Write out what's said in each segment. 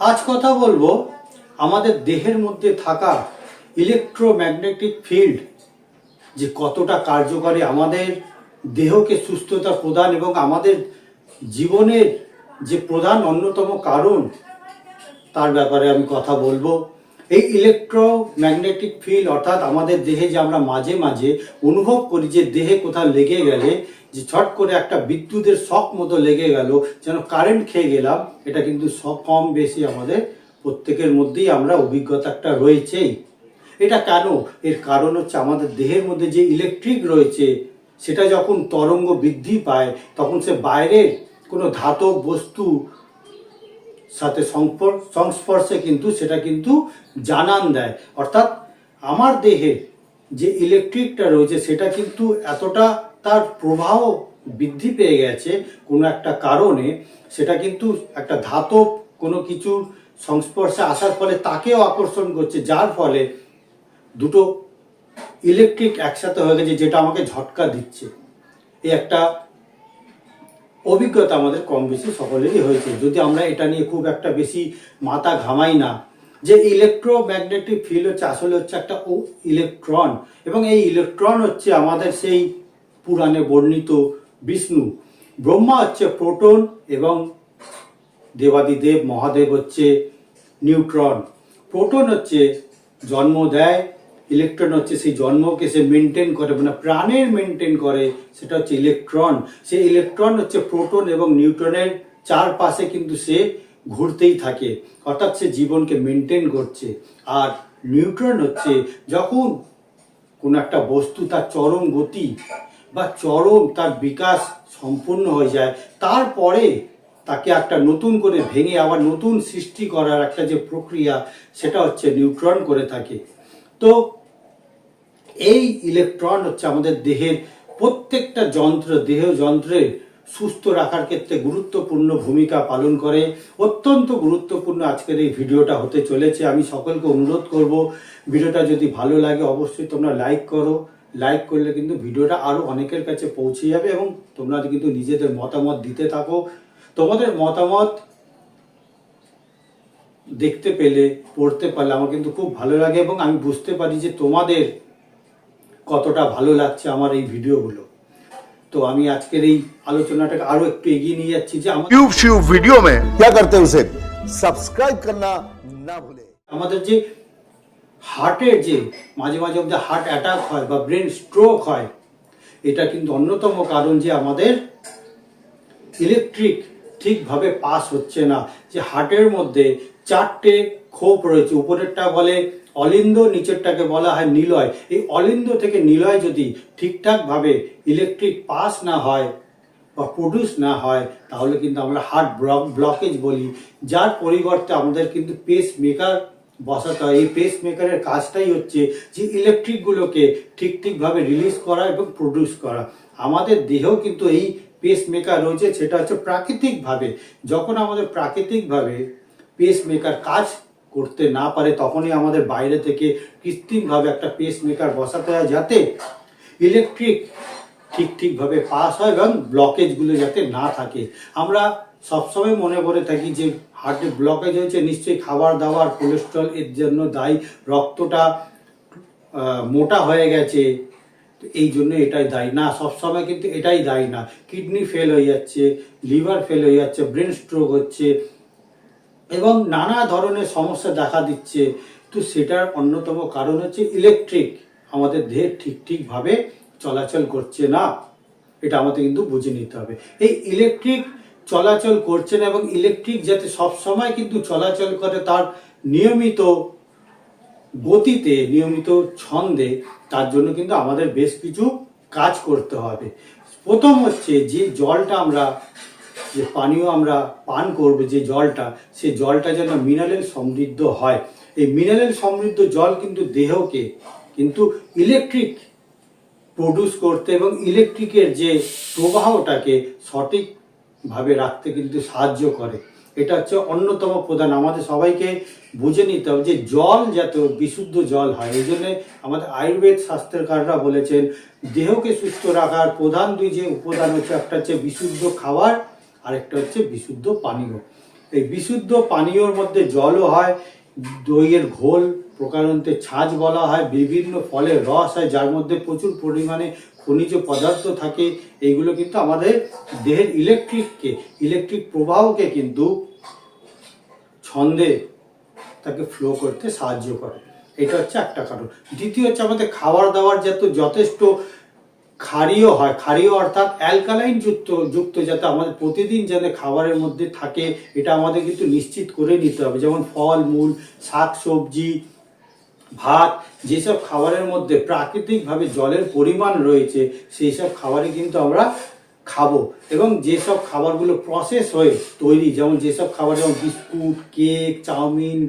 আজ কথা বলব আমাদের দেহের মধ্যে থাকা ইলেকট্রোম্যাগনেটিক ফিল্ড যে কতটা কার্যকরী আমাদের দেহকে সুস্থতা প্রদান এবং আমাদের জীবনের যে প্রধান অন্যতম কারণ, তার ব্যাপারে আমি কথা বলব। এই ইলেকট্রোম্যাগনেটিক ফিল্ড অর্থাৎ আমাদের দেহে যে আমরা মাঝে মাঝে অনুভব করি যে দেহে কোথাও লেগে গেলে যে ছট করে একটা বিদ্যুতের শক মতো লেগে গেল, যেন কারেন্ট খেয়ে গেলাম, এটা কিন্তু কম বেশি আমাদের প্রত্যেকের মধ্যেই আমরা অভিজ্ঞতা একটা রয়েছেই। এটা কেন? এর কারণ হচ্ছে আমাদের দেহের মধ্যে যে ইলেকট্রিক রয়েছে, সেটা যখন তরঙ্গ বৃদ্ধি পায়, তখন সে বাইরের কোনো ধাতব বস্তু সাথে সংস্পর্শে কিন্তু সেটা কিন্তু জানান দেয়। অর্থাৎ আমার দেহে যে ইলেকট্রিকটা রয়েছে, সেটা কিন্তু এতটা তার প্রবাহ বৃদ্ধি পেয়ে গেছে কোনো একটা কারণে, সেটা কিন্তু একটা ধাতব কোনো কিছুর সংস্পর্শে আসার ফলে তাকেও আকর্ষণ করছে, যার ফলে দুটো ইলেকট্রিক একসাথে হয়ে গেছে যেটা আমাকে ঝটকা দিচ্ছে। এই একটা অভিজ্ঞতা আমাদের কম বেশি সকলেরই হয়েছে। যদি আমরা এটা নিয়ে খুব একটা বেশি মাথা ঘামাই না, যে ইলেকট্রোম্যাগনেটিক ফিল্ড হচ্ছে, আসলে হচ্ছে একটা ইলেকট্রন এবং এই ইলেকট্রন হচ্ছে আমাদের সেই পুরাণে বর্ণিত বিষ্ণু। ব্রহ্মা হচ্ছে প্রোটন এবং দেবাদিদেব মহাদেব হচ্ছে নিউট্রন। প্রোটন হচ্ছে জন্ম দেয়, ইলেকট্রন হচ্ছে সেই জন্মকে সে মেনটেন করে মানে প্রাণের মেনটেন করে, সেটা হচ্ছে ইলেকট্রন। সেই ইলেকট্রন হচ্ছে প্রোটন এবং নিউট্রনের চারপাশে কিন্তু সে ঘুরতেই থাকে, অর্থাৎ সে জীবনকে মেনটেন করছে। আর নিউট্রন হচ্ছে যখন কোনো একটা বস্তু তার চরম গতি বা চরম তার বিকাশ সম্পূর্ণ হয়ে যায়, তারপরে তাকে একটা নতুন করে ভেঙে আবার নতুন সৃষ্টি করার একটা যে প্রক্রিয়া, সেটা হচ্ছে নিউট্রন করে থাকে। তো এই ইলেকট্রন হচ্ছে আমাদের দেহের প্রত্যেকটা যন্ত্র, দেহ যন্ত্রের সুস্থ রাখার ক্ষেত্রে গুরুত্বপূর্ণ ভূমিকা পালন করে। অত্যন্ত গুরুত্বপূর্ণ আজকের এই ভিডিওটা হতে চলেছে। আমি সকলকে অনুরোধ করব, ভিডিওটা যদি ভালো লাগে অবশ্যই তোমরা লাইক করো। লাইক করলে কিন্তু ভিডিওটা আরও অনেকের কাছে পৌঁছে যাবে এবং তোমরা কিন্তু নিজেদের মতামত দিতে থাকো তোমাদের মতামত দেখতে পেলে পড়তে পারলে আমার কিন্তু খুব ভালো লাগে এবং আমি বুঝতে পারি যে তোমাদের কতটা ভালো লাগছে আমার এই ভিডিওগুলো তো আমি আজকের এই আলোচনাটাকে আরো একটু এগিয়ে নিয়ে যাচ্ছি যে আমার ट्यूब श्यूब वीडियो में क्या करते हैं उसे सब्सक्राइब करना ना भूले আমাদের যে হার্টের যে মাঝে মাঝে আমাদের হার্ট অ্যাটাক হয় বা ব্রেন স্ট্রোক হয়, এটা কিন্তু অন্যতম কারণ যে আমাদের ইলেকট্রিক ঠিকভাবে পাস হচ্ছে না, যে হার্টের মধ্যে চারটে খোপ রয়েছে। উপরেরটা বলে অলিন্দ, নিচেরটাকে বলা হয় নিলয়। এই অলিন্দ থেকে নিলয় যদি ঠিকঠাকভাবে ইলেকট্রিক পাস না হয় বা প্রডিউস না হয়, তাহলে কিন্তু আমরা হার্ট ব্লক, ব্লকেজ বলি। যার পরিবর্তে আমাদের কিন্তু পেস মেকার বসাতে হয়। এই পেস মেকারের কাজটাই হচ্ছে যে ইলেকট্রিকগুলোকে ঠিক ঠিকভাবে রিলিজ করা এবং প্রডিউস করা। আমাদের দেহেও কিন্তু এই পেস মেকার রয়েছে, সেটা হচ্ছে প্রাকৃতিকভাবে যখন আমাদের প্রাকৃতিকভাবে পেস মেকার কাজ করতে না পারে, তখনই আমাদের বাইরে থেকে কৃত্রিমভাবে একটা পেস মেকার বসাতে হয় যাতে ইলেকট্রিক ঠিক ঠিকভাবে পাস হয় এবং ব্লকেজগুলো যাতে না থাকে। আমরা সবসময় মনে করে থাকি যে হার্টে ব্লকেজ হয়েছে, নিশ্চয়ই খাবার দাবার কোলেস্ট্রল এর জন্য দায়ী, রক্তটা মোটা হয়ে গেছে। এই জন্য এটাই দায়ী। না, সবসময় কিন্তু এটাই দায়ী না। কিডনি ফেল হয়ে যাচ্ছে লিভার ফেল হয়ে যাচ্ছে ব্রেন স্ট্রোক হচ্ছে এবং নানা ধরনের সমস্যা দেখা দিচ্ছে। তো সেটার অন্যতম কারণ হচ্ছে ইলেকট্রিক আমাদের দেহে ঠিক ঠিকভাবে চলাচল করছে না। এটা আমাদের কিন্তু বুঝে নিতে হবে। এই ইলেকট্রিক চলাচল করছে না এবং ইলেকট্রিক যাতে সব সময় কিন্তু চলাচল করে তার নিয়মিত গতিতে, নিয়মিত ছন্দে, তার জন্য কিন্তু আমাদের বেশ কিছু কাজ করতে হবে। প্রথম হচ্ছে যে জলটা আমরা, যে পানীয় আমরা পান করব, যে জলটা, সে জলটা যেন মিনারেল সমৃদ্ধ হয়। এই মিনারেল সমৃদ্ধ জল কিন্তু দেহকে কিন্তু ইলেকট্রিক প্রডিউস করতে এবং ইলেকট্রিকের যে প্রবাহটাকে সঠিকভাবে রাখতে কিন্তু সাহায্য করে। এটা হচ্ছে অন্যতম প্রধান। আমাদের সবাইকে বুঝে নিতে হবে যে জল যাতে বিশুদ্ধ জল হয়। এই জন্যে আমাদের আয়ুর্বেদ স্বাস্থ্যকাররা বলেছেন, দেহকে সুস্থ রাখার প্রধান দুই যে উপাদান হচ্ছে, একটা হচ্ছে বিশুদ্ধ খাবার আর একটা হচ্ছে বিশুদ্ধ পানীয়। এই বিশুদ্ধ পানীয়র মধ্যে জলও হয় দইয়ের ঘোল প্রকারান্তে ছাঁচ বলা হয়, বিভিন্ন ফলের রস হয়, যার মধ্যে প্রচুর পরিমাণে খনিজ পদার্থ থাকে। এইগুলো কিন্তু আমাদের দেহের ইলেকট্রিককে, ইলেকট্রিক প্রবাহকে কিন্তু ছন্দে তাকে ফ্লো করতে সাহায্য করে। এটা হচ্ছে একটা কারণ। দ্বিতীয় হচ্ছে আমাদের খাবার দাবার যাতে যথেষ্ট ক্ষারীয় হয়। ক্ষারীয় অর্থাৎ অ্যালকালাইন যুক্ত যুক্ত, যাতে আমাদের প্রতিদিন যাতে খাবারের মধ্যে থাকে, এটা আমাদের কিন্তু নিশ্চিত করে নিতে হবে। যেমন ফল, মূল, শাক, সবজি, ভাত, যেসব খাবারের মধ্যে প্রাকৃতিকভাবে জলের পরিমাণ রয়েছে সেই সব খাবারই কিন্তু আমরা খাব। এবং যেসব খাবারগুলো প্রসেস হয়ে তৈরি, যেমন যেসব খাবার, যেমন biscuit, cake, chowmein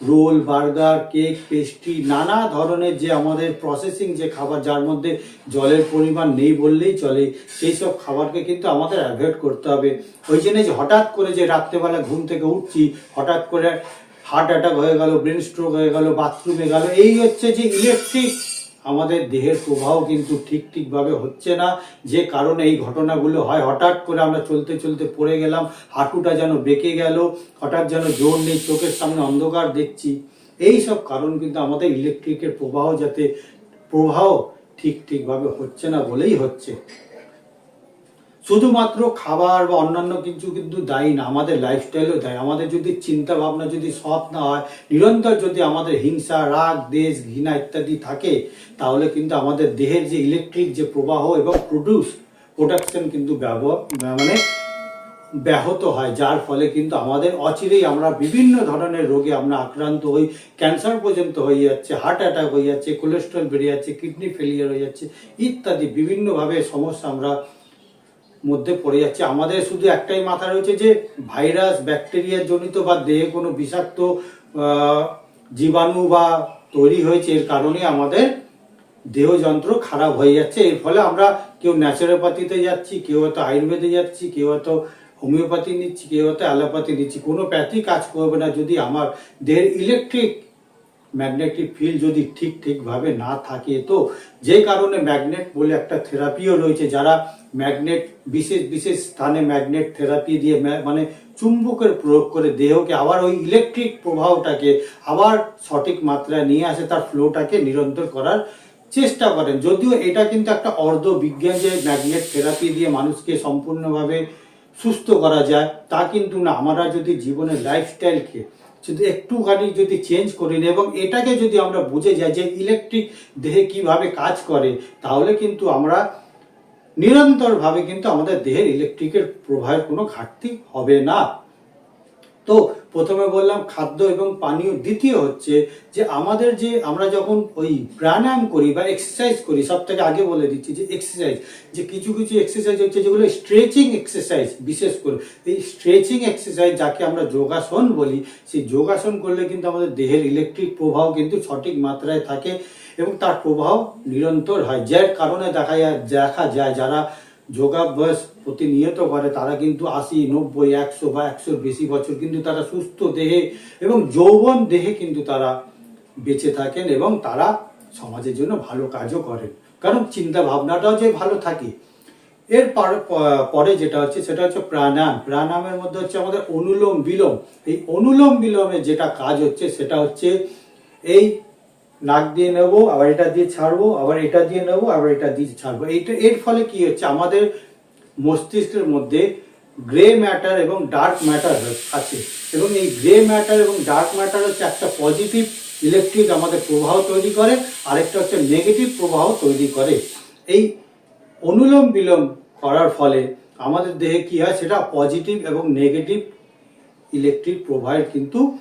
roll, burger, cake, pastry, নানা ধরনের যে আমাদের প্রসেসিং যে খাবার যার মধ্যে জলের পরিমাণ নেই বললেই চলে, সেই সব খাবারকে কিন্তু আমাদের অ্যাভয়েড করতে হবে। ওই জন্য যে হঠাৎ করে যে রাত্রেবেলা ঘুম থেকে উঠছি, হঠাৎ করে হার্ট অ্যাটাক হয়ে গেল ব্রেন স্ট্রোক হয়ে গেল বাথরুমে গেল, এই হচ্ছে যে ইলেকট্রিক আমাদের দেহের প্রবাহ কিন্তু ঠিক ঠিকভাবে হচ্ছে না। যে কারণে এই ঘটনাগুলো হয়, হঠাৎ করে আমরা চলতে চলতে পড়ে গেলাম, হাঁটুটা যেন বেঁকে গেল, হঠাৎ যেন জোর নেই, চোখের সামনে অন্ধকার দেখছি। এই সব কারণ কিন্তু আমাদের ইলেকট্রিকের প্রবাহ যাতে, প্রবাহ ঠিক ঠিকভাবে হচ্ছে না বলেই হচ্ছে। শুধুমাত্র খাবার বা অন্যান্য কিছু কিন্তু দায়ী না, আমাদের লাইফস্টাইলও দায়ী। আমাদের যদি চিন্তা ভাবনা যদি সৎ না হয়, নিরন্তর যদি আমাদের হিংসা, রাগ, দেশ, ঘৃণা ইত্যাদি থাকে, তাহলে কিন্তু আমাদের দেহের যে ইলেকট্রিক যে প্রবাহ এবং প্রডিউস প্রোডাকশন কিন্তু ব্যবহার মানে ব্যাহত হয়, যার ফলে কিন্তু আমাদের অচিরেই আমরা বিভিন্ন ধরনের রোগে আমরা আক্রান্ত হই ক্যান্সার পর্যন্ত হয়ে যাচ্ছে হার্ট অ্যাটাক হয়ে যাচ্ছে কোলেস্ট্রল বেড়ে যাচ্ছে কিডনি ফেলিয়ার হয়ে যাচ্ছে, ইত্যাদি বিভিন্নভাবে সমস্যা আমরা মধ্যে পড়ে যাচ্ছে। আমাদের শুধু একটাই মাথা রয়েছে যে ভাইরাস, ব্যাকটেরিয়া জনিত বা দেহে কোনো বিষাক্ত জীবাণু বা তৈরি হয়েছে এর কারণে আমাদের দেহযন্ত্র খারাপ হয়ে যাচ্ছে। এর ফলে আমরা কেউ ন্যাচারোপ্যাথিতে যাচ্ছি, কেউ হয়তো আয়ুর্বেদে যাচ্ছি, কেউ হয়তো হোমিওপ্যাথি নিচ্ছি, কেউ হয়তো অ্যালোপ্যাথি নিচ্ছি। কোনো প্যাথি কাজ করবে না যদি আমার দেহের ইলেকট্রিক ম্যাগনেটিক ফিল্ড যদি ঠিক ঠিকভাবে না থাকে, তো যে কারণে ম্যাগনেট বলে একটা থেরাপিও রয়েছে, যারা ম্যাগনেট বিশেষ বিশেষ স্থানে ম্যাগনেট থেরাপি দিয়ে মানে চুম্বকের প্রয়োগ করে দেহকে আবার ওই ইলেকট্রিক প্রবাহটাকে আবার সঠিক মাত্রায় নিয়ে আসে, তার ফ্লোটাকে নিরন্তর করার চেষ্টা করেন। যদিও এটা কিন্তু একটা অর্ধ বিজ্ঞান যে ম্যাগনেট থেরাপি দিয়ে মানুষকে সম্পূর্ণভাবে সুস্থ করা যায়, তা কিন্তু না। আমরা যদি জীবনের লাইফস্টাইলকে শুধু একটুখানি যদি চেঞ্জ করি না এবং এটাকে যদি আমরা বুঝে যাই যে ইলেকট্রিক দেহে কীভাবে কাজ করে, তাহলে কিন্তু আমরা নিরন্তরভাবে কিন্তু আমাদের দেহের ইলেকট্রিকের প্রবাহের কোনো ঘাটতি হবে না। তো প্রথমে বললাম খাদ্য এবং পানীয়। দ্বিতীয় হচ্ছে যে আমাদের যে আমরা যখন ওই প্রাণায়াম করি বা এক্সারসাইজ করি সব থেকে আগে বলে দিচ্ছি যে এক্সারসাইজ যে কিছু কিছু এক্সারসাইজ হচ্ছে যেগুলো স্ট্রেচিং এক্সারসাইজ বিশেষ করে। এই স্ট্রেচিং এক্সারসাইজ যাকে আমরা যোগাসন বলি, সেই যোগাসন করলে কিন্তু আমাদের দেহের ইলেকট্রিক প্রবাহ কিন্তু সঠিক মাত্রায় থাকে এবং তার প্রবাহ নিরন্তর হয়। যার কারণে দেখা যায় দেখা যায় যারা যোগাভ্যাস প্রতিনিয়ত করে, তারা কিন্তু আশি, নব্বই, একশো বা একশোর বেশি বছর কিন্তু তারা সুস্থ দেহে এবং যৌবন দেহে কিন্তু তারা বেঁচে থাকেন এবং তারা সমাজের জন্য ভালো কাজও করেন। কারণ চিন্তা ভাবনাটাও যে ভালো থাকে। এর পরে যেটা হচ্ছে, সেটা হচ্ছে প্রাণায়াম। প্রাণায়ামের মধ্যে হচ্ছে আমাদের অনুলোম বিলোম। এই অনুলোম বিলোমের যেটা কাজ হচ্ছে, সেটা হচ্ছে এই নাক দিয়ে নেব, আবার এটা দিয়ে ছাড়বো, আবার এটা দিয়ে নেব, আবার এটা দিয়ে ছাড়বো। এইটা, এর ফলে কি হচ্ছে, আমাদের মস্তিষ্কের মধ্যে গ্রে ম্যাটার এবং ডার্ক ম্যাটার আছে। এবং এই গ্রে ম্যাটার এবং ডার্ক ম্যাটার হচ্ছে একটা পজিটিভ ইলেকট্রিক আমাদের প্রবাহ তৈরি করে, আরেকটা হচ্ছে নেগেটিভ প্রবাহ তৈরি করে। এই অনুলোম বিলোম করার ফলে আমাদের দেহে কি হয়, সেটা পজিটিভ এবং নেগেটিভ ইলেকট্রিক প্রবাহের কিন্তু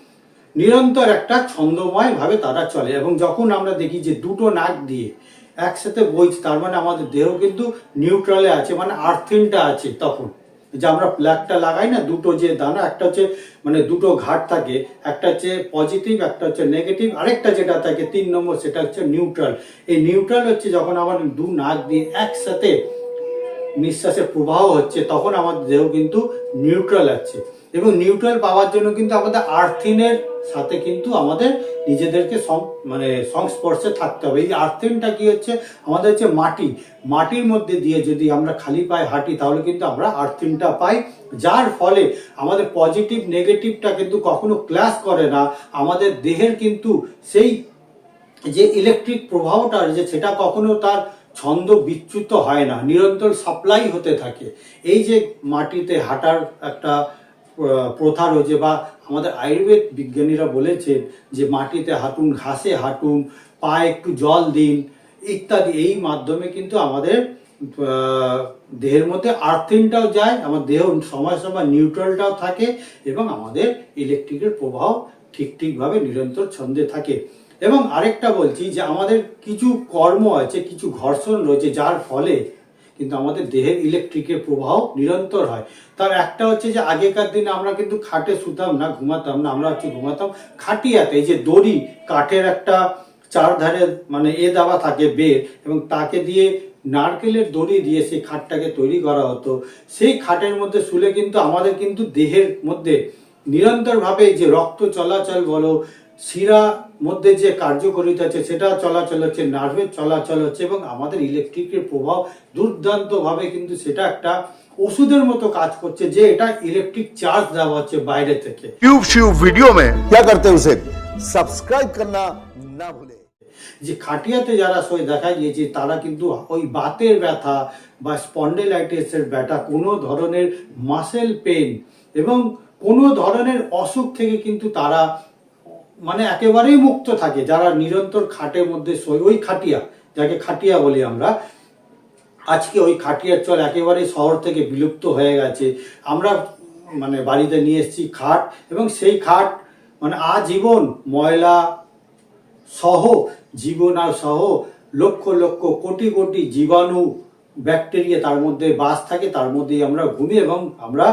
নিরন্তর একটা ছন্দময় ভাবে তারা চলে। এবং যখন আমরা দেখি যে দুটো নাক দিয়ে একসাথে বইছে, তার মানে আমাদের দেহ কিন্তু নিউট্রালে আছে মানে আর্থিনটা আছে তখন। যে আমরা প্লাগটা লাগাই না, দুটো যে দানা, একটা হচ্ছে মানে দুটো ঘাট থাকে, একটা হচ্ছে পজিটিভ একটা হচ্ছে নেগেটিভ আরেকটা যেটা থাকে তিন নম্বর, সেটা হচ্ছে নিউট্রাল এই নিউট্রাল হচ্ছে যখন আমার দু নাক দিয়ে একসাথে নিঃশ্বাসের প্রবাহ হচ্ছে, তখন আমাদের দেহ কিন্তু নিউট্রাল আছে। এবং নিউট্রাল পাওয়ার জন্য কিন্তু আমাদের আর্থিনের সাথে কিন্তু আমাদের নিজেদেরকে মানে সংস্পর্শে থাকতে হবে। এই আর্থিনটা কি হচ্ছে? আমাদের হচ্ছে মাটি। মাটির মধ্যে দিয়ে যদি আমরা খালি পায়ে হাঁটি, তাহলে কিন্তু আমরা আর্থিনটা পাই। যার ফলে আমাদের পজিটিভ নেগেটিভটা কিন্তু কখনো ক্লাস করে না। আমাদের দেহের কিন্তু সেই যে ইলেকট্রিক প্রবাহটা যে সেটা কখনো তার ছন্দ বিচ্যুত হয় না। নিরন্তর সাপ্লাই হতে থাকে। এই যে মাটিতে হাঁটার একটা প্রথা রয়েছে বা আমাদের আয়ুর্বেদ বিজ্ঞানীরা বলেছেন যে মাটিতে হাঁটুন, ঘাসে হাঁটুন, পায়ে একটু জল দিন, ইত্যাদি। এই মাধ্যমে কিন্তু আমাদের দেহের মধ্যে আর্থিনটাও যায়, আমার দেহ সময় সময় নিউট্রালটাও থাকে এবং আমাদের ইলেকট্রিকের প্রবাহ ঠিক ঠিকভাবে নিরন্তর ছন্দে থাকে। এবং আরেকটা বলছি যে আমাদের কিছু কর্ম আছে, কিছু ঘর্ষণ রয়েছে, যার ফলে কিন্তু আমাদের দেহের ইলেকট্রিকের প্রবাহ নিরন্তর হয়। তার একটা হচ্ছে যে আগেকার দিনে আমরা কিন্তু খাটে শুতাম না, ঘুমাতাম না, আমরা হচ্ছে ঘুমাতাম খাটিয়াতে। এই যে দড়ি, কাঠের একটা চারধারে মানে এ দেওয়া থাকে বের এবং তাকে দিয়ে নারকেলের দড়ি দিয়ে সেই খাটটাকে তৈরি করা হতো। সেই খাটের মধ্যে শুলে কিন্তু আমাদের কিন্তু দেহের মধ্যে নিরন্তরভাবে যে রক্ত চলাচল বলো শিরা মধ্যে যে কার্যকরিতা আছে সেটা চলাচল হচ্ছে নার্ভের চলাচল হচ্ছে এবং আমাদের ইলেকট্রিকের প্রভাব দুর্দান্তভাবে কিন্তু সেটা একটা ওষুধের মতো কাজ করছে যে এটা ইলেকট্রিক চার্জ দেওয়া হচ্ছে বাইরে থেকে ट्यूब श्यूब वीडियो में क्या करते हैं उसे सब्सक्राइब करना ना भूलें যে খাটিয়াতে যারা সই দেখা গিয়েছে তারা কিন্তু ওই বাতের ব্যথা বা স্পন্ডেলাইটিসের ব্যথা কোনো ধরনের মাসেল পেন এবং কোনো ধরনের অসুখ থেকে কিন্তু তারা মানে একেবারেই মুক্ত থাকে, যারা নিরন্তর খাটের মধ্যে সই ওই খাটিয়া, যাকে খাটিয়া বলি আমরা, আজকে ওই খাটিয়ার চল একেবারে শহর থেকে বিলুপ্ত হয়ে গেছে। আমরা মানে বাড়িতে নিয়ে এসেছি খাট, এবং সেই খাট মানে আজীবন ময়লা সহ, জীবন আর সহ, লক্ষ লক্ষ কোটি কোটি জীবাণু, ব্যাকটেরিয়া তার মধ্যে বাস থাকে, তার মধ্যেই আমরা ঘুমি এবং আমরা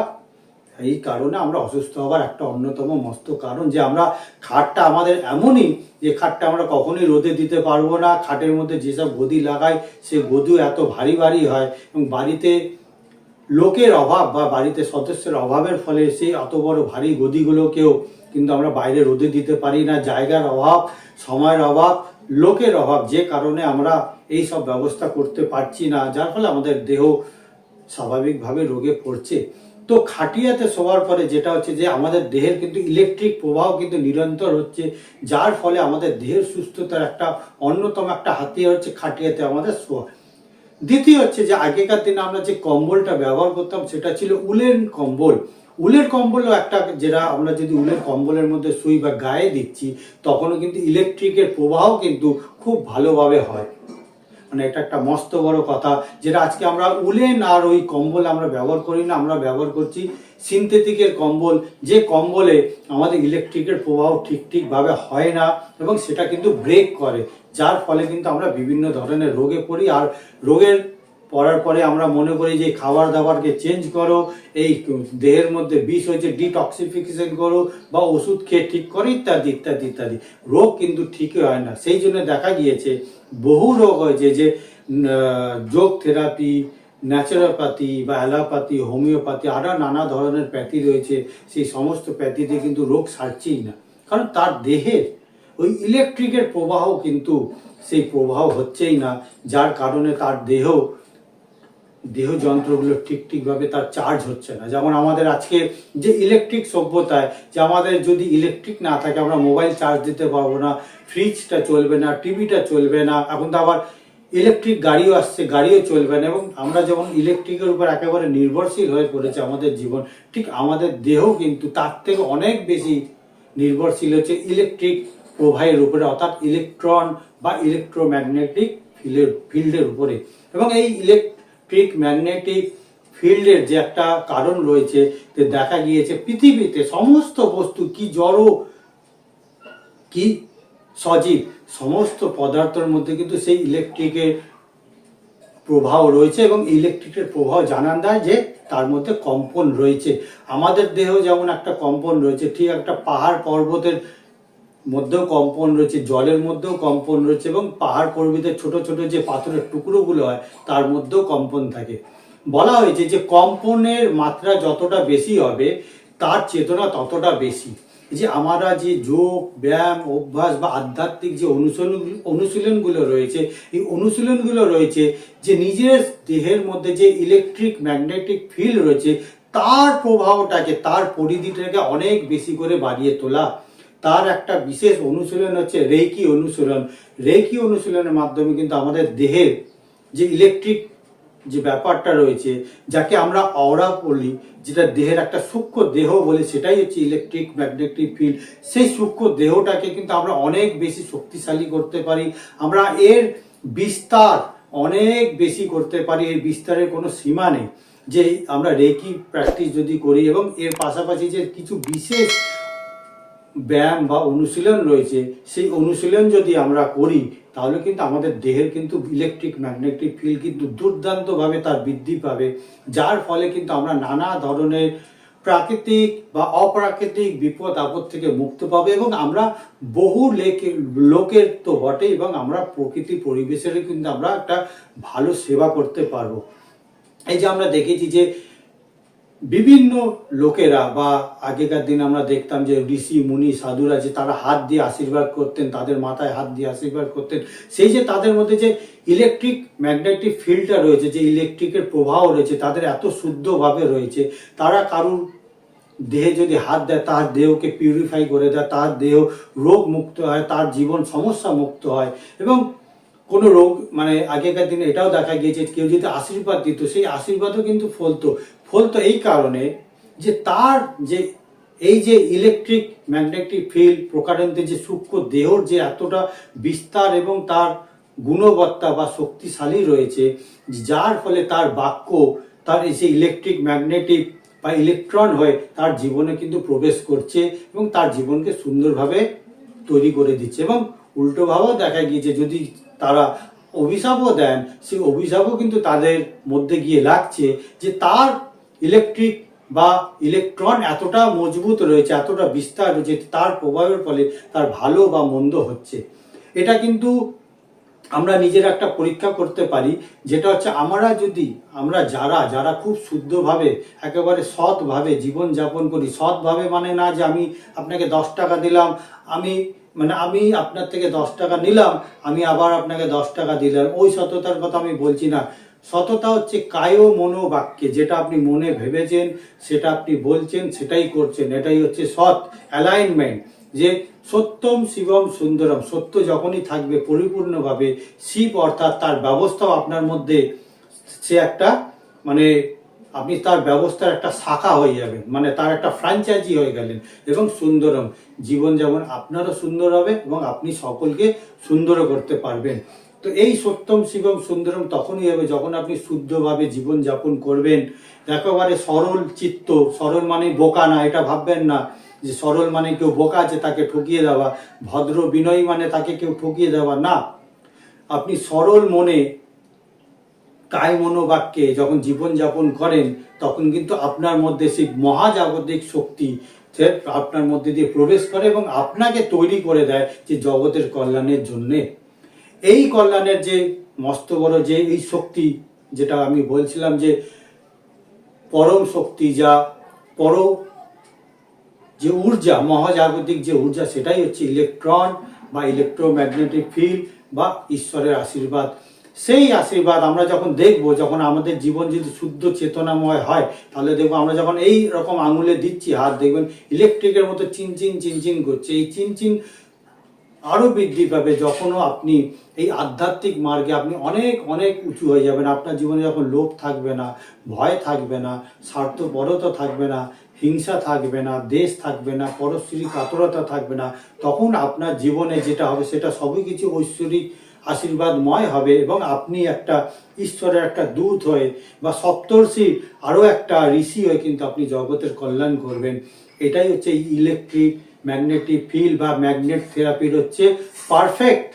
এই কারণে আমরা অসুস্থ হওয়ার একটা অন্যতম মস্ত কারণ যে আমরা খাটটা আমাদের এমনই যে খাটটা আমরা কখনোই রোদে দিতে পারব না। খাটের মধ্যে যেসব গদি লাগাই, সে গদিও এত ভারী ভারী হয় এবং বাড়িতে লোকের অভাব বা বাড়িতে সদস্যের অভাবের ফলে সেই অত বড় ভারী গদিগুলোকেও কিন্তু আমরা বাইরে রোদে দিতে পারি না। জায়গার অভাব, সময়ের অভাব, লোকের অভাব যে কারণে আমরা এই সব ব্যবস্থা করতে পারছি না, যার ফলে আমাদের দেহ স্বাভাবিকভাবে রোগে পড়ছে। তো খাটিয়াতে শোয়ার পরে যেটা হচ্ছে যে আমাদের দেহের কিন্তু ইলেকট্রিক প্রবাহ কিন্তু নিরন্তর হচ্ছে, যার ফলে আমাদের দেহের সুস্থতার একটা অন্যতম একটা হাতিয়ার হচ্ছে খাটিয়াতে আমাদের শোয়া। দ্বিতীয় হচ্ছে যে আগেকার দিনে আমরা যে কম্বলটা ব্যবহার করতাম সেটা ছিল উলেন কম্বল। উলের কম্বলও একটা যেটা আমরা যদি উলের কম্বলের মধ্যে শুই বা গায়ে দিচ্ছি, তখনও কিন্তু ইলেকট্রিকের প্রবাহ কিন্তু খুব ভালোভাবে হয়। মানে এটা একটা মস্ত বড় কথা, যেটা আজকে আমরা উলেন আর ওই কম্বল আমরা ব্যবহার করি না, আমরা ব্যবহার করছি সিনথেটিকের কম্বল, যে কম্বলে আমাদের ইলেকট্রিকের প্রবাহ ঠিক ঠিকভাবে হয় না এবং সেটা কিন্তু ব্রেক করে, যার ফলে কিন্তু আমরা বিভিন্ন ধরনের রোগে পড়ি। আর রোগের পড়ার পরে আমরা মনে করি যে খাবার দাবারকে চেঞ্জ করো, এই দেহের মধ্যে বিষ হয়েছে ডিটক্সিফিকেশন করো, বা ওষুধ খেয়ে ঠিক করো, ইত্যাদি ইত্যাদি ইত্যাদি। রোগ কিন্তু ঠিকই হয় না। সেই জন্য দেখা গিয়েছে, বহু রোগ হয়েছে যে যোগ থেরাপি ন্যাচারোপ্যাথি বা অ্যালোপ্যাথি হোমিওপ্যাথি আরও নানা ধরনের প্যাথি রয়েছে। সেই সমস্ত প্যাথিতে কিন্তু রোগ সারছেই না। কারণ তার দেহের ওই ইলেকট্রিকের প্রবাহ কিন্তু সেই প্রবাহ হচ্ছেই না, যার কারণে তার দেহ দেহ যন্ত্রগুলো ঠিক ঠিকভাবে তার চার্জ হচ্ছে না। যেমন আমাদের আজকে যে ইলেকট্রিক সভ্যতায়, যে আমাদের যদি ইলেকট্রিক না থাকে, আমরা মোবাইল চার্জ দিতে পারব না ফ্রিজটা চলবে না টিভিটা চলবে না, এখন তো আবার ইলেকট্রিক গাড়িও আসছে, গাড়িও চলবে না, এবং আমরা যেমন ইলেকট্রিকের উপর একেবারে নির্ভরশীল হয়ে পড়েছে আমাদের জীবন, ঠিক আমাদের দেহ কিন্তু তার থেকে অনেক বেশি নির্ভরশীল হচ্ছে ইলেকট্রিক প্রবাহের উপরে, অর্থাৎ ইলেকট্রন বা ইলেকট্রোম্যাগনেটিক ফিল্ডের ফিল্ডের উপরে। এবং এই ইলেকট্রিক ম্যাগনেটিক ফিল্ডের যে একটা কারণ রয়েছে যে দেখা গিয়েছে পৃথিবীতে সমস্ত বস্তু কি জড়ো? কি? সজীব। সমস্ত পদার্থের মধ্যে কিন্তু সেই ইলেকট্রিকের প্রভাব রয়েছে এবং ইলেকট্রিকের প্রভাব জানান দেয় যে তার মধ্যে কম্পন রয়েছে। আমাদের দেহ যেমন একটা কম্পন রয়েছে, ঠিক একটা পাহাড় পর্বতের মধ্যেও কম্পন রয়েছে, জলের মধ্যেও কম্পন রয়েছে এবং পাহাড় পর্বতের ছোট ছোট যে পাথরের টুকরোগুলো হয়, তার মধ্যেও কম্পন থাকে। বলা হয়েছে যে কম্পনের মাত্রা যতটা বেশি হবে, তার চেতনা ততটা বেশি। যে আমরা যে যোগ, ব্যায়াম, অভ্যাস বা আধ্যাত্মিক যে অনুশীলন, অনুশীলনগুলো রয়েছে, এই অনুশীলনগুলো রয়েছে যে নিজের দেহের মধ্যে যে ইলেকট্রিক ম্যাগনেটিক ফিল্ড রয়েছে, তার প্রভাবটাকে, তার পরিধিটাকে অনেক বেশি করে বাড়িয়ে তোলা। তার একটা বিশেষ অনুশীলন হচ্ছে রেকি অনুশীলন। রেকি অনুশীলনের মাধ্যমে কিন্তু আমাদের দেহের যে ইলেকট্রিক যে ব্যাপারটা রয়েছে, যাকে আমরা অরা বলি, যেটা দেহের একটা সূক্ষ্ম দেহ বলি সেটাই হচ্ছে ইলেকট্রিক ম্যাগনেটিক ফিল্ড সেই সূক্ষ্ম দেহটাকে কিন্তু আমরা অনেক বেশি শক্তিশালী করতে পারি। আমরা এর বিস্তার অনেক বেশি করতে পারি, এর বিস্তারের কোনো সীমা নেই। যে আমরা রেকি প্র্যাকটিস যদি করি এবং এর পাশাপাশি যে কিছু বিশেষ ব্যায়াম বা অনুশীলন রয়েছে, সেই অনুশীলন যদি আমরা করি, তাহলে কিন্তু আমাদের দেহের কিন্তু ইলেকট্রিক ম্যাগনেটিক ফিল্ড কিন্তু দুর্দান্তভাবে তার বৃদ্ধি পাবে। যার ফলে কিন্তু আমরা নানা ধরনের প্রাকৃতিক বা অপ্রাকৃতিক বিপদ, আপদ থেকে মুক্ত পাবে এবং আমরা বহু লেকে- লোকের তো বটে এবং আমরা প্রকৃতি পরিবেশের কিন্তু আমরা একটা ভালো সেবা করতে পারব। এই যে আমরা দেখেছি যে বিভিন্ন লোকেরা বা আগেকার দিন আমরা দেখতাম যে ঋষি, মুনি, সাধুরা যে তারা হাত দিয়ে আশীর্বাদ করতেন, তাদের মাথায় হাত দিয়ে আশীর্বাদ করতেন। সেই যে তাদের মধ্যে যে ইলেকট্রিক ম্যাগনেটিক ফিল্ডটা রয়েছে, যে ইলেকট্রিকের প্রভাব রয়েছে, তাদের এত শুদ্ধভাবে রয়েছে, তারা কারুর দেহে যদি হাত দেয়, তার দেহকে পিউরিফাই করে দেয়, তার দেহ রোগ মুক্ত হয়, তার জীবন সমস্যা মুক্ত হয় এবং কোনো রোগ মানে আগেকার দিনে এটাও দেখা গিয়েছে, কেউ যদি আশীর্বাদ দিত, সেই আশীর্বাদও কিন্তু ফলতো। ফলতো এই কারণে যে তার যে, এই যে ইলেকট্রিক ম্যাগনেটিক ফিল্ড প্রকারান্তে যে সূক্ষ্ম দেহর যে এতটা বিস্তার এবং তার গুণবত্তা বা শক্তিশালী রয়েছে, যার ফলে তার বাক্য, তার এই যে ইলেকট্রিক ম্যাগনেটিক বা ইলেকট্রন হয়ে তার জীবনে কিন্তু প্রবেশ করছে এবং তার জীবনকে সুন্দরভাবে তৈরি করে দিচ্ছে। এবং উল্টোভাবেও দেখা গিয়েছে, যদি তারা অভিশাপও দেন, সেই অভিশাপও কিন্তু তাদের মধ্যে গিয়ে লাগছে যে তার ইলেকট্রিক বা ইলেকট্রন এতটা মজবুত রয়েছে, এতটা বিস্তার রয়েছে তার প্রভাবের ফলে তার ভালো বা মন্দ হচ্ছে। এটা কিন্তু আমরা নিজের একটা পরীক্ষা করতে পারি, যেটা হচ্ছে আমরা যদি, আমরা যারা যারা খুব শুদ্ধভাবে, একেবারে সৎভাবে জীবনযাপন করি, সৎভাবে মানে না যে আমি আপনাকে দশ টাকা দিলাম, আমি মানে আমি আপনার থেকে দশ টাকা নিলাম, আমি আবার আপনাকে দশ টাকা দিলাম। ওই সততার কথা আমি বলছি না। সততা হচ্ছে কায়ো মনো বাক্যে, যেটা আপনি মনে ভেবেছেন, সেটা আপনি বলছেন, সেটাই করছেন। এটাই হচ্ছে সৎ অ্যালাইনমেন্ট যে সত্যম শিবম সুন্দরম, সত্য যখনই থাকবে পরিপূর্ণভাবে শিব অর্থাৎ তার ব্যবস্থাও আপনার মধ্যে সে একটা মানে আপনি তার ব্যবস্থার একটা শাখা হয়ে যাবেন মানে তার একটা ফ্র্যাঞ্চাইজি হয়ে গেলেন এবং সুন্দরম। জীবন যেমন আপনারও সুন্দর হবে এবং আপনি সকলকে সুন্দরও করতে পারবেন। তো এই সত্যম শিবম সুন্দরম তখনই হবে যখন আপনি শুদ্ধভাবে জীবনযাপন করবেন। একেবারে সরল চিত্ত, সরল মানে বোকা না, এটা ভাববেন না যে সরল মানে কেউ বোকা আছে তাকে ঠকিয়ে দেওয়া, ভদ্র বিনয়ী মানে তাকে কেউ ঠকিয়ে দেওয়া, না। আপনি সরল মনে কায় মনোবাক্যে যখন জীবনযাপন করেন, তখন কিন্তু আপনার মধ্যে সেই মহাজাগতিক শক্তি সে আপনার মধ্যে দিয়ে প্রবেশ করে এবং আপনাকে তৈরি করে দেয় যে জগতের কল্যাণের জন্যে। এই কল্যাণের যে মস্ত বড় যে এই শক্তি, যেটা আমি বলছিলাম যে পরম শক্তি যা, পর যে ঊর্জা, মহাজাগতিক যে ঊর্জা, সেটাই হচ্ছে ইলেকট্রন বা ইলেকট্রোম্যাগনেটিক ফিল্ড বা ঈশ্বরের আশীর্বাদ। সেই আশীর্বাদ আমরা যখন দেখব, যখন আমাদের জীবন যদি শুদ্ধ, চেতনাময় হয়, তাহলে দেখব আমরা যখন এই রকম আঙুলে দিচ্ছি হাত দেখবেন ইলেকট্রিকের মতো চিনচিন চিনচিন করছে। এই চিনচিন আরও বৃদ্ধি পাবে যখনও আপনি এই আধ্যাত্মিক মার্গে আপনি অনেক অনেক উঁচু হয়ে যাবেন। আপনার জীবনে যখন লোভ থাকবে না, ভয় থাকবে না, স্বার্থপরতা থাকবে না, হিংসা থাকবে না, দেশ থাকবে না, পরশ্রী কাতরতা থাকবে না, তখন আপনার জীবনে যেটা হবে সেটা সবই কিছু ঐশ্বরিক আশীর্বাদময় হবে এবং আপনি একটা ঈশ্বরের একটা দূত হয়ে বা সপ্তর্ষি আরও একটা ঋষি হয়ে কিন্তু আপনি জগতের কল্যাণ করবেন। এটাই হচ্ছে ইলেকট্রিক ম্যাগনেটিক ফিল্ড বা ম্যাগনেট থেরাপির হচ্ছে পারফেক্ট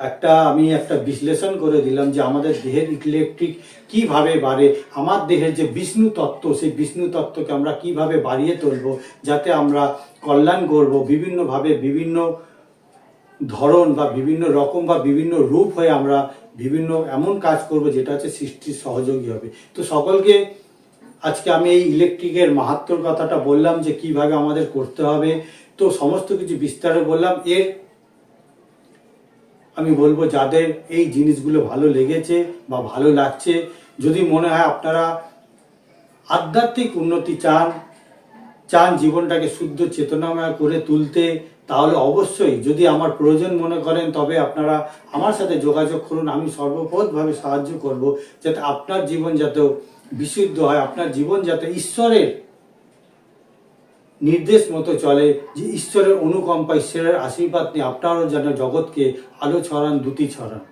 একটা আমি একটা বিশ্লেষণ করে দিলাম যে আমাদের দেহের ইলেকট্রিক কীভাবে বাড়ে, আমার দেহের যে বিষ্ণু তত্ত্ব, সেই বিষ্ণু তত্ত্বকে আমরা কীভাবে বাড়িয়ে তুলব, যাতে আমরা কল্যাণ করব, বিভিন্নভাবে বিভিন্ন ধরন বা বিভিন্ন রকম বা বিভিন্ন রূপ হয়ে আমরা বিভিন্ন এমন কাজ করব যেটা হচ্ছে সৃষ্টির সহযোগী হবে। তো সকলকে আজকে আমি এই ইলেকট্রিকের মাহাত্মর কথাটা বললাম যে কীভাবে আমাদের করতে হবে। তো সমস্ত কিছু বিস্তারে বললাম। এর আমি বলব যাদের এই জিনিসগুলো ভালো লেগেছে বা ভালো লাগছে, যদি মনে হয় আপনারা আধ্যাত্মিক উন্নতি চান চান জীবনটাকে শুদ্ধ, চেতনাময় করে তুলতে তাহলে অবশ্যই যদি আমার প্রয়োজন মনে করেন, তবে আপনারা আমার সাথে যোগাযোগ করুন। আমি সর্বপদভাবে সাহায্য করব যাতে আপনার জীবন যাতে বিশুদ্ধ হয়, আপনার জীবন যাতে ঈশ্বরের নির্দেশ মতো চলে, যে ঈশ্বরের অনুকম্পা ঈশ্বরের আশীর্বাদ নিয়ে আপনারও যেন জগৎকে আলো ছড়ান, দুটি ছড়ান।